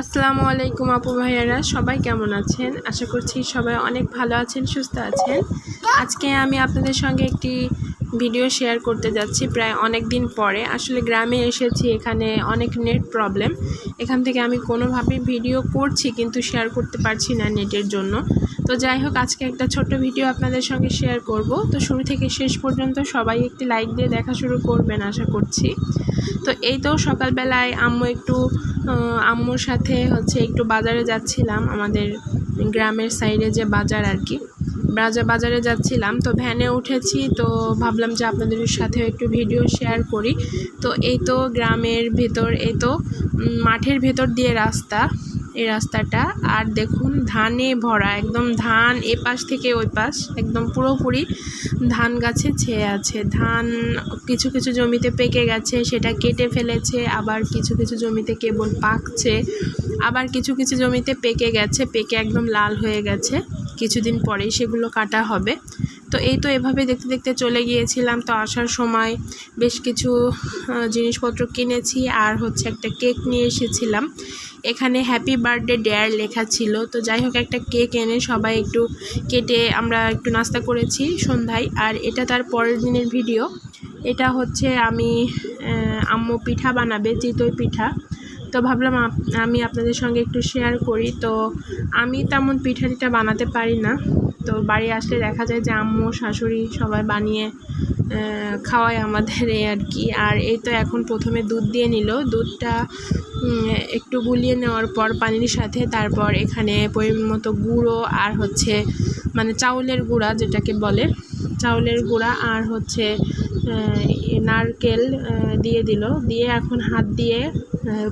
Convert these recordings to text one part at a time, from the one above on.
আসসালামু আলাইকুম আপু ভাইয়ারা, সবাই কেমন আছেন? আশা করছি সবাই অনেক ভালো আছেন, সুস্থ আছেন। আজকে আমি আপনাদের সঙ্গে একটি ভিডিও শেয়ার করতে যাচ্ছি প্রায় অনেক দিন পরে। আসলে গ্রামে এসেছি, এখানে অনেক নেট প্রবলেম। এখান থেকে আমি কোনোভাবেই ভিডিও করছি কিন্তু শেয়ার করতে পারছি না নেটের জন্য। তো যাই হোক, আজকে একটা ছোট্ট ভিডিও আপনাদের সঙ্গে শেয়ার করব। তো শুরু থেকে শেষ পর্যন্ত সবাই একটি লাইক দিয়ে দেখা শুরু করবেন, আশা করছি। তো এই তো সকালবেলায় আম্মু একটু আম্মুর সাথে হচ্ছে একটু বাজারে যাচ্ছিলাম, আমাদের গ্রামের সাইডে যে বাজার আর কি। বাজার বাজারে যাচ্ছিলাম, তো ভ্যানে উঠেছি, তো ভাবলাম যে আপনাদের সাথে একটু ভিডিও শেয়ার করি। তো এই তো গ্রামের ভেতর, এই তো মাঠের ভেতর দিয়ে রাস্তা। এই রাস্তাটা। আর দেখুন, ধানে ভরা, একদম ধান এ পাশ থেকে ওই পাশ একদম পুরোপুরি ধান গাছে ছেয়ে আছে। ধান কিছু কিছু জমিতে পেকে গেছে, সেটা কেটে ফেলেছে, আবার কিছু কিছু জমিতে কেবল পাকছে, আবার কিছু কিছু জমিতে পেকে গেছে, পেকে একদম লাল হয়ে গেছে। কিছুদিন পরেই সেগুলো কাটা হবে। তো এই তো এভাবে দেখতে দেখতে চলে গিয়েছিলাম। তো আসার সময় বেশ কিছু জিনিসপত্র কিনেছি আর হচ্ছে একটা কেক নিয়ে এসেছিলাম। এখানে হ্যাপি বার্থডে ডেয়ার লেখা ছিল। তো যাই হোক, একটা কেক এনে সবাই একটু কেটে আমরা একটু নাস্তা করেছি সন্ধ্যায়। আর এটা তার পরের দিনের ভিডিও। এটা হচ্ছে আমি আম্মু পিঠা বানাবে, চিতই পিঠা। তো ভাবলাম আমি আপনাদের সঙ্গে একটু শেয়ার করি। তো আমি তেমন পিঠা টিঠা বানাতে পারি না। তো বাড়ি আসলে দেখা যায় যে আম্মু, শাশুড়ি সবাই বানিয়ে খাওয়ায় আমাদের এই আর কি। আর এই তো এখন প্রথমে দুধ দিয়ে নিল। দুধটা একটু গুলিয়ে নেওয়ার পর পানির সাথে তারপর এখানে পরিমাণ মতো গুঁড়ো আর হচ্ছে মানে চাউলের গুঁড়া যেটাকে বলে চাউলের গুঁড়া আর হচ্ছে নারকেল দিয়ে দিল। দিয়ে এখন হাত দিয়ে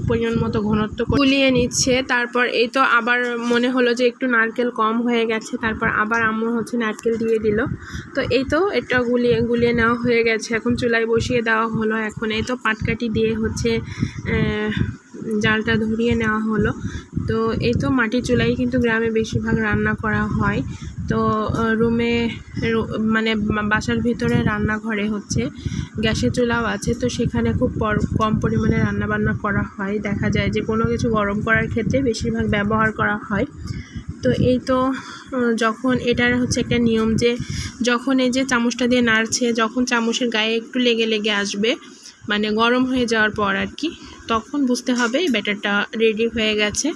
পরিমাণ মতো ঘনত্ব গুলিয়ে নিচ্ছে। তারপর এই তো আবার মনে হলো যে একটু নারকেল কম হয়ে গেছে। তারপর আবার আম্মু হচ্ছে নারকেল দিয়ে দিল। তো এই তো এটা গুলিয়ে গুলিয়ে নেওয়া হয়ে গেছে। এখন চুলায় বসিয়ে দেওয়া হলো। এখন এই তো পাটকাঠি দিয়ে হচ্ছে জালটা ধরিয়ে নেওয়া হলো। তো এই তো মাটির চুলাই কিন্তু গ্রামে বেশিরভাগ রান্না করা হয়। তো রুমে মানে বাসার ভিতরে রান্নাঘরে হচ্ছে, গ্যাসের চুলাও আছে। তো সেখানে খুব কম পরিমাণে রান্না বান্না করা হয়। দেখা যায় যে কোনো কিছু গরম করার ক্ষেত্রে বেশিরভাগ ব্যবহার করা হয়। তো এই তো যখন এটার হচ্ছে একটা নিয়ম যে, যখন এই যে চামচটা দিয়ে নাড়ছে, যখন চামচের গায়ে একটু লেগে লেগে আসবে মানে গরম হয়ে যাওয়ার পর আর কি, তখন বুঝতে হবে ব্যাটারটা রেডি হয়ে গেছে।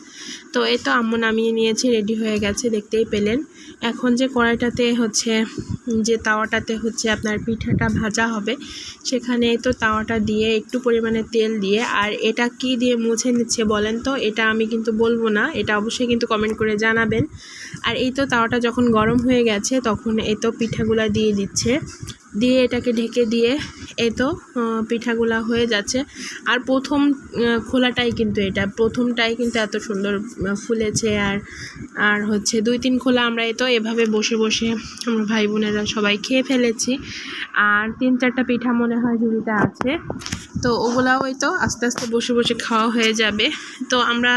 তো এই তো আম্মু নামিয়ে নিয়েছে রেডি হয়ে গেছে, দেখতেই পেলেন। এখন যে কড়াইটাতে হচ্ছে, যে তাওয়াটাতে হচ্ছে আপনার পিঠাটা ভাজা হবে, সেখানে তো তাওয়াটা দিয়ে একটু পরিমাণে তেল দিয়ে, আর এটা কি দিয়ে মুছে নিচ্ছে বলেন তো, এটা আমি কিন্তু বলব না, এটা অবশ্যই কিন্তু কমেন্ট করে জানাবেন। আর এই তো তাওয়াটা যখন গরম হয়ে গেছে, তখন এই তো পিঠাগুলা দিয়ে দিচ্ছে। দিয়ে এটাকে ঢেকে দিয়ে এই তো পিঠাগুলা হয়ে যাচ্ছে। আর প্রথম খোলাটাই কিন্তু এটা। প্রথমটাই কিন্তু এত সুন্দর ফুলেছে আর আর হচ্ছে দুই তিন খোলা আমরা এই তো এভাবে বসে বসে আমরা ভাই বোনেরা সবাই খেয়ে ফেলেছি। আর তিন চারটা পিঠা মনে হয় ঝুড়িতে আছে। তো ওগুলাও এই তো আস্তে আস্তে বসে বসে খাওয়া হয়ে যাবে। তো আমরা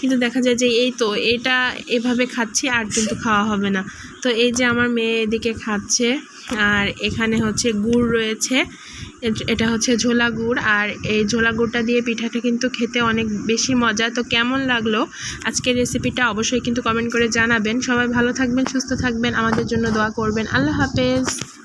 কিন্তু দেখা যায় যে এই তো এটা এভাবে খাচ্ছি আর কিন্তু খাওয়া হবে না। তো এই যে আমার মেয়ে এদিকে খাচ্ছে। আর এখানে হচ্ছে গুড় রয়েছে। এটা হচ্ছে ঝোলা গুড়। আর এই ঝোলা গুড়টা দিয়ে পিঠাটা কিন্তু খেতে অনেক বেশি মজা। তো কেমন লাগল আজকের রেসিপিটা অবশ্যই কিন্তু কমেন্ট করে জানাবেন। সবাই ভালো থাকবেন, সুস্থ থাকবেন। আমাদের জন্য দোয়া করবেন। আল্লাহ হাফেজ।